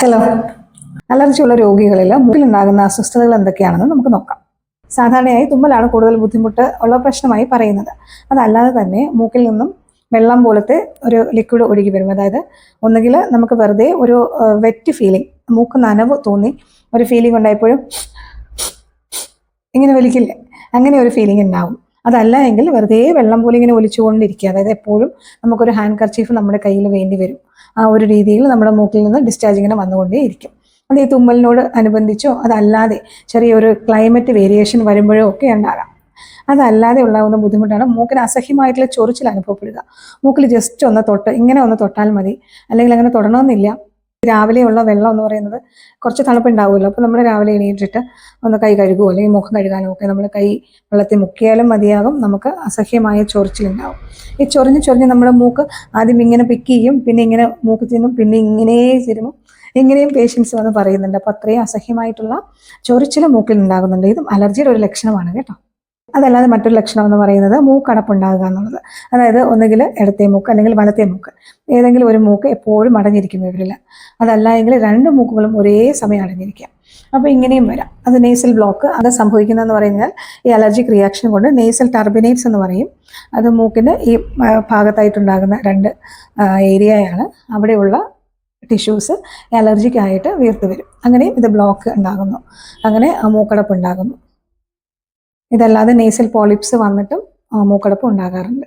Hello allergy ഉള്ള രോഗികളിൽ മൂക്കിലുണ്ടാകുന്ന അസ്വസ്ഥതകൾ എന്തൊക്കെയാണെന്ന് നമുക്ക് നോക്കാം. സാധാരണയായി തുമ്മലാണ് കൂടുതൽ ബുദ്ധിമുട്ട് ഉള്ള പ്രശ്നമായി പറയുന്നത്. അതല്ലാതെ തന്നെ മൂക്കിൽ നിന്നും വെള്ളം പോലത്തെ ഒരു ലിക്വിഡ് ഒഴുകി വരും. അതായത് ഒന്നുകിൽ നമുക്ക് വെറുതെ ഒരു വെറ്റ് ഫീലിംഗ് മൂക്ക് നനവ് തോന്നി ഒരു ഫീലിംഗ് ഉണ്ടായപ്പോഴും ഇങ്ങനെ വലിക്കില്ലേ? അങ്ങനെ ഒരു ഫീലിംഗ് ഉണ്ടാവും. അതല്ല എങ്കിൽ വെറുതെ വെള്ളം പോലെ ഇങ്ങനെ ഒലിച്ചുകൊണ്ടിരിക്കുക. അതായത് എപ്പോഴും നമുക്കൊരു ഹാൻഡ് കർച്ചീഫ് നമ്മുടെ കയ്യിൽ വേണ്ടി വരും. ആ ഒരു രീതിയിൽ നമ്മുടെ മൂക്കിൽ നിന്ന് ഡിസ്ചാർജ് ഇങ്ങനെ വന്നുകൊണ്ടേ ഇരിക്കും. അത് ഈ തുമ്മലിനോട് അനുബന്ധിച്ചോ അതല്ലാതെ ചെറിയൊരു ക്ലൈമറ്റ് വേരിയേഷൻ വരുമ്പോഴോ ഒക്കെ ഉണ്ടാകാം. അതല്ലാതെ ഉണ്ടാകുന്ന ബുദ്ധിമുട്ടാണ് മൂക്കിന് അസഹ്യമായിട്ടുള്ള ചൊറിച്ചിൽ അനുഭവപ്പെടുക. മൂക്കിൽ ജസ്റ്റ് ഒന്ന് തൊട്ട് ഇങ്ങനെ ഒന്ന് തൊട്ടാൽ മതി. അല്ലെങ്കിൽ അങ്ങനെ തൊടണമെന്നില്ല. രാവിലെയുള്ള വെള്ളം എന്ന് പറയുന്നത് കുറച്ച് തണുപ്പുണ്ടാവുമല്ലോ. അപ്പോൾ നമ്മൾ രാവിലെ എണീറ്റിട്ട് ഒന്ന് കൈ കഴുകുമോ അല്ലെങ്കിൽ മുഖം കഴുകാനോ ഒക്കെ നമ്മൾ കൈ വെള്ളത്തിൽ മുക്കിയാലും മതിയാകും. നമുക്ക് അസഹ്യമായ ചൊറിച്ചിലുണ്ടാവും. ഈ ചൊറിഞ്ഞ് ചൊറിഞ്ഞ് നമ്മുടെ മൂക്ക് ആദ്യം ഇങ്ങനെ പിക്ക് ചെയ്യും പിന്നെ ഇങ്ങനെ മൂക്ക് തിന്നും പിന്നെ ഇങ്ങനെ തിരുമും. ഇങ്ങനെയും പേഷ്യൻസ് വന്ന് പറയുന്നുണ്ട്. അപ്പോൾ അത്രയും അസഹ്യമായിട്ടുള്ള ചൊറിച്ചിൽ മൂക്കിൽ ഉണ്ടാകുന്നുണ്ട് ഇതും അലർജിയുടെ ഒരു ലക്ഷണമാണ് കേട്ടോ. അതല്ലാതെ മറ്റൊരു ലക്ഷണം എന്ന് പറയുന്നത് മൂക്കടപ്പുണ്ടാകുക എന്നുള്ളത്. അതായത് ഒന്നുകിൽ ഇടത്തെ മൂക്ക് അല്ലെങ്കിൽ വലത്തെ മൂക്ക്. ഏതെങ്കിലും ഒരു മൂക്ക് എപ്പോഴും അടഞ്ഞിരിക്കും ഇവരിൽ. അതല്ല എങ്കിൽ രണ്ട് മൂക്കുകളും ഒരേ സമയം അടഞ്ഞിരിക്കാം അപ്പോൾ ഇങ്ങനെയും വരാം. അത് നേസൽ ബ്ലോക്ക് അത് സംഭവിക്കുന്നതെന്ന് പറഞ്ഞാൽ ഈ അലർജിക് റിയാക്ഷൻ കൊണ്ട് നേസൽ ടർബിനേറ്റ്സ് എന്ന് പറയും. അത് മൂക്കിന്റെ ഈ ഭാഗത്തായിട്ടുണ്ടാകുന്ന രണ്ട് ഏരിയയാണ് അവിടെയുള്ള ടിഷ്യൂസ് അലർജിക്കായിട്ട് വീർത്ത് വരും. അങ്ങനെയും ഇത് ബ്ലോക്ക് ഉണ്ടാകുന്നു. അങ്ങനെ മൂക്കടപ്പ് ഉണ്ടാകുന്നു ഇതല്ലാതെ നേസൽ പോളിപ്സ് വന്നിട്ടും മൂക്കടപ്പ് ഉണ്ടാകാറുണ്ട്.